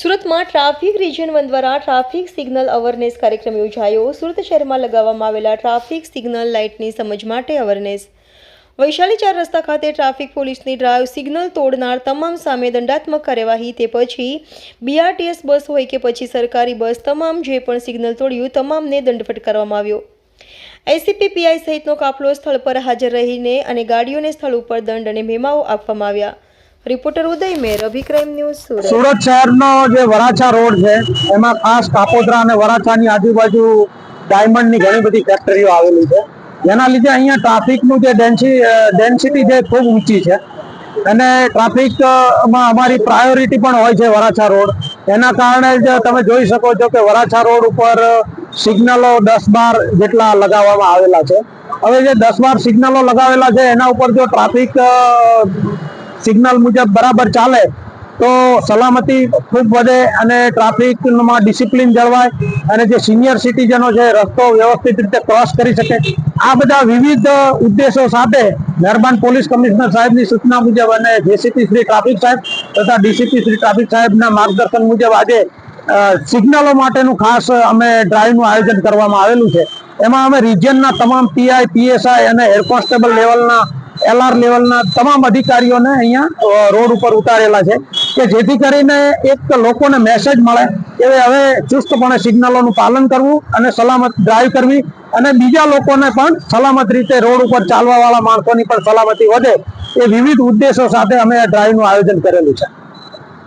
સુરતમાં traffic region one દ્વારા traffic signal awareness કાર્યક્રમ યોજાયો. સુરત શહેરમાં લગાવવામાં આવેલા ટ્રાફિક સિગ્નલ લાઇટની સમજ માટે અવેરનેસ. વૈશાલી ચાર રસ્તા ખાતે ટ્રાફિક પોલીસની ડ્રાઈવ સિગ્નલ તોડનાર તમામ સામે દંડાત્મક કાર્યવાહી તે પછી બીઆરટીએસ બસ હોય કે પછી સરકારી બસ, તમામ જે પણ સિગ્નલ તોડ્યું, તમામને દંડ ફટકારવામાં આવ્યો. એસીપી સહિતનો કાફલો સ્થળ પર હાજર રહીને અને ગાડીઓને સ્થળ ઉપર દંડ અને મેમાઓ આપવામાં આવ્યા. રિપોર્ટર ઉદય મેર, અભિક્રાઇમ ન્યૂઝ સુરત. સુરત શહેરનો જે વરાછા રોડ છે, એમાં ખાસ કાપોદ્રા અને વરાછાની આજુબાજુ ડાયમંડની ઘણી બધી ફેક્ટરીઓ આવેલી છે. જેના લીધે અહીંયા ટ્રાફિકનું જે ડેન્સિટી છે ખૂબ ઊંચી છે. અને ટ્રાફિકમાં અમારી પ્રાયોરિટી પણ હોય છે વરાછા રોડ. એના કારણે જ તમે જોઈ શકો છો કે વરાછા રોડ ઉપર સિગ્નલો દસ બાર જેટલા લગાવવામાં આવેલા છે. હવે જે દસ બાર સિગ્નલો લગાવેલા છે, એના ઉપર જો ટ્રાફિક સિગ્નલ મુજબ બરાબર ચાલે, તો સલામતી ખૂબ વધે અને ટ્રાફિકમાં ડિસિપ્લિન જળવાય અને જે સિનિયર સિટીઝનો છે, રસ્તો વ્યવસ્થિત રીતે ક્રોસ કરી શકે. આ બધા વિવિધ ઉદ્દેશો સાથે મહેરબાન પોલીસ કમિશનર સાહેબની સૂચના મુજબ અને જેસીપી શ્રી ટ્રાફિક સાહેબ તથા ડીસીપી શ્રી ટ્રાફિક સાહેબના માર્ગદર્શન મુજબ આજે સિગ્નલો માટેનું ખાસ અમે ડ્રાઈવનું આયોજન કરવામાં આવેલું છે. એમાં અમે રિજિયનના તમામ પીઆઈ પીએસઆઈ અને હેડ કોન્સ્ટેબલ લેવલના એલઆર લેવલના તમામ અધિકારીઓને અહીંયા રોડ ઉપર ઉતારેલા છે કે જેથી કરીને એક લોકોને મેસેજ મળે કે હવે ચુસ્તપણે સિગ્નલોનું પાલન કરવું અને સલામત ડ્રાઈવ કરવી અને બીજા લોકોને પણ સલામત રીતે રોડ ઉપર ચાલવાવાળા માણસોની પણ સલામતી વધે એ વિવિધ ઉદ્દેશો સાથે અમે આ ડ્રાઈવનું આયોજન કરેલું છે.